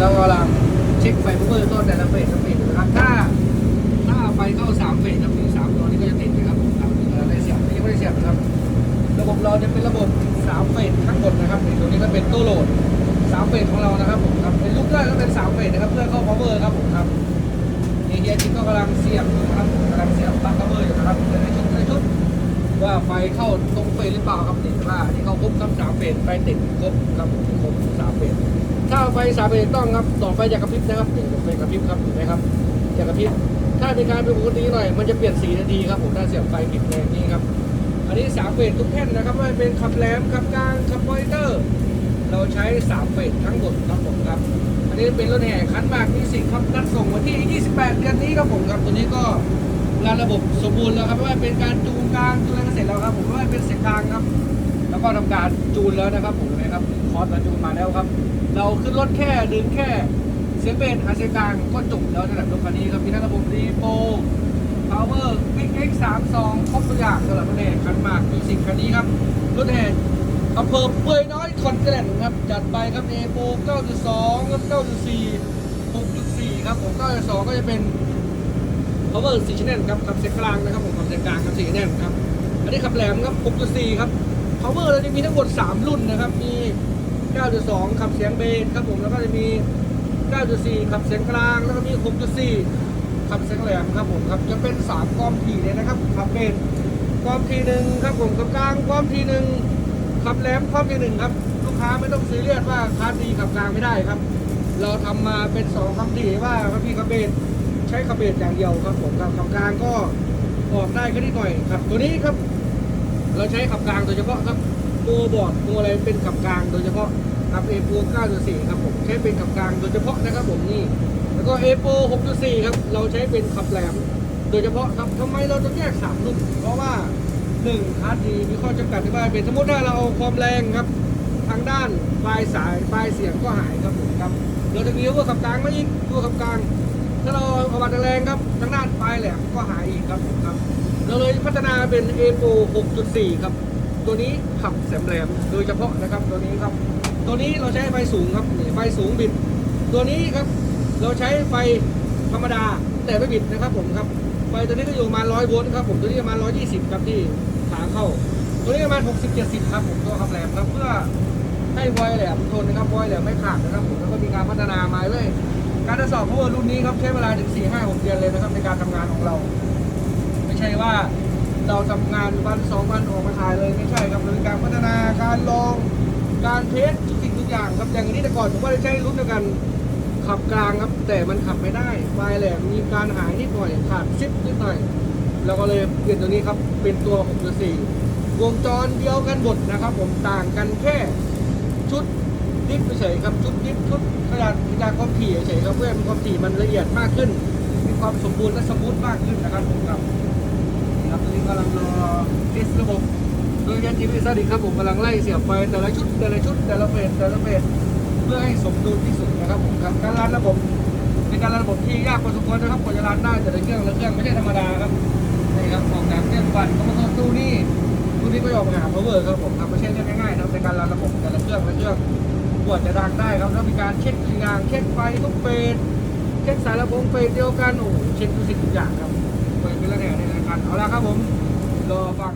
แล้วกำลังเช็คไฟเบอร์ต้นแต่ละเฟสละเฟสนะครับ ถ้าถ้าไฟเข้าสามเฟสครับมีสามตัวนี้ก็จะติดนะครับผมครับเอ่อได้เสียบนี่ยังไม่ได้เสียบนะครับ ระบบเราจะเป็นระบบสามเฟสข้างบนนะครับนี่ตัวนี้ก็เป็นตู้โหลดสามเฟสของเรานะครับผมครับเป็นลูกได้ก็เป็นสามเฟสนะครับเพื่อเข้า power ครับผมครับเฮียจิ๊กก็กำลังเสียบอยู่นะครับกำลังเสียบปลั๊ก power อร์อยู่นะครับในชุดในชุดว่าไฟเข้าตรงเฟสหรือเปล่าครับติดว่าที่เขาครบครับสามเฟสไฟติดครบครับครบสามเฟส ถ้าไฟสามเฟสต้องครับต่อไฟจากกระพริบนะครับนี่ไฟกระพริบครับเห็นไหมครับจากกระพริบถ้ามีการเป็นปกติหน่อยมันจะเปลี่ยนสีทันทีครับผมถ้าเสียบไฟผิดแรงนี้ครับอันนี้สามเฟสทุกแท่นนะครับไม่เป็นขับแหลมขับกลางขับมอนิเตอร์ เราใช้สามเฟสทั้งหมดครับผมครับอันนี้เป็นรถแห่คันมากมีสิ่งครับนัดส่งวันที่ 28 เดือนนี้ครับผมครับตัวนี้ก็งานระบบสมบูรณ์แล้วครับไม่ว่าเป็นการจูงกลางจูนอะไรเสร็จแล้วครับผมไม่ว่าเป็นเสียงกลางครับ แล้วก็ทำการจูนแล้วนะครับผมนะครับคอร์สเราจูนมาแล้วครับ เราขึ้นรถแค่ดึงแค่เสียงเบสหาเสียงกลางก็จบแล้วสำหรับรถคันนี้ครับมีทั้งระบบรีโป power big x 3 2ครบทุกอย่างสำหรับรถแห่คันมากมีสิ่งคันนี้ครับรถแห่อำเภอเปื่อยน้อยคอนแกรนครับ จัดไปครับเอโป9.2ครับ9.4 6.4 ครับผม9.2 ก็จะเป็น power 4 channel ครับขับเสียงกลางนะครับผมขับเสียงกลางครับ4 channel ครับ อันนี้ขับแหลมครับ 6.4 ครับ power เราจะมีทั้งหมด 3 รุ่นนะครับ มี 9.2 ขับเสียงเบสครับผม แล้วก็จะมี 9.4 ขับเสียงกลาง แล้วก็มี 6.4 ขับเสียงแหลมครับผมครับ จะเป็น 3 ความถี่เลยนะครับ ขับเบสความถี่หนึ่งครับผมขับกลางความถี่หนึ่งขับแหลมความถี่หนึ่งครับ ลูกค้าไม่ต้องซีเรียสว่าคาดีขับกลางไม่ได้ครับ เราทำมาเป็นสองคำถี่ว่าครับพี่ขับเบสใช้ขับเบสอย่างเดียวครับผมครับขับกลางก็ออกได้แค่นิดหน่อยครับ ตัวนี้ครับ เราใช้ขับกลางโดยเฉพาะครับตัวบอร์ดตัวอะไรเป็นขับกลางโดยเฉพาะครับเอโป9.4ครับผมใช้เป็นขับกลางโดยเฉพาะนะครับผมนี่แล้วก็เอโป6.4ครับเราใช้เป็นขับแหลม โดยเฉพาะครับทำไมเราต้องแยกสามรุ่นเพราะว่าหนึ่งคาร์ดีมีข้อจำกัดที่ว่าเป็นสมมติถ้าเราเอาความแรงครับทางด้านปลายสายปลายเสียงก็หายครับผมครับเราจะมีตัวขับกลางมาอีกตัวขับกลาง ถ้าเราเอาบัตรแรงครับทางด้าน ลายแหลมก็หายอีกครับผมครับเราเลยพัฒนาเป็น a อ6.4 ครับ ตัวนี้ขับแสมแหลมโดยเฉพาะนะครับตัวนี้ครับ ตัวนี้เราใช้ไฟสูงครับไฟสูงบิด ตัวนี้ครับเราใช้ไฟธรรมดาแต่ไม่บิดนะครับผมครับไฟตัวนี้ก็อยู่มา100โวลต์ครับผมตัวนี้ประมาณ120 ครับที่ขาเข้า ตัวนี้ประมาณ60 70 ครับผมตัวขับแหลมครับเพื่อให้ไวแหลมทนนะครับไวแหลมไม่ขาดนะครับผมแล้วก็มีการพัฒนามาเรื่อย การทดสอบพว่ารุ่นนี้ครับใช้เวลาถึง4 5 6เดือนเลยนะครับในการทำงานของเรา ไม่ใช่ว่าเราทำงานวันสองวันออกมาขายเลยไม่ใช่ครับเรามีการพัฒนาการลองการเทสทุกสิ่งทุกอย่างครับอย่างนี้แต่ก่อนผมก็ได้ใช้รุ่นเดียวกันขับกลางครับ แต่มันขับไม่ได้ปลายแหลมมีการหายนิดหน่อยขาดซิปนิดหน่อยเราก็เลยเปลี่ยนตัวนี้ครับเป็นตัว6.4วงจรเดียวกันหมดนะครับ ผมต่างกันแค่ชุด ดิฟเฉยครับชุดดิฟชุดขนาดขนาดความถี่เฉยครับเพื่อให้ความถี่มันละเอียดมากขึ้น มีความสมบูรณ์และสมูทมากขึ้นนะครับผมครับครับตอนนี้กำลังรอเทสระบบโดยยันจีพีซาดิครับผมกำลังไล่เสียบไฟแต่ละชุดแต่ละชุดแต่ละเฟสแต่ละเฟสเพื่อให้สมดุลที่สุดนะครับผมครับการรันระบบเป็นการรันระบบที่ยากพอสมควรนะครับกว่าจะรันได้แต่ละเครื่องละเครื่องไม่ใช่ธรรมดาครับนี่ครับออกแบบเครื่องปั่นก็มาเข้าตู้นี่ตู้นี้ก็ออกมาหา power ครับผมครับไม่ใช่เรื่องง่ายๆนะครับในการรันระบบแต่ละเครื่องละเครื่อง ว่าจะดังได้ครับถ้ามีการเช็คทุกอย่างเช็คไฟทุกเฟสเช็คสายระบบเฟสเดียวกันโอ้เช็คทุกสิ่งทุกอย่างครับเปิดเป็นระแหน่ในรายการเอาละครับผมรอฟัง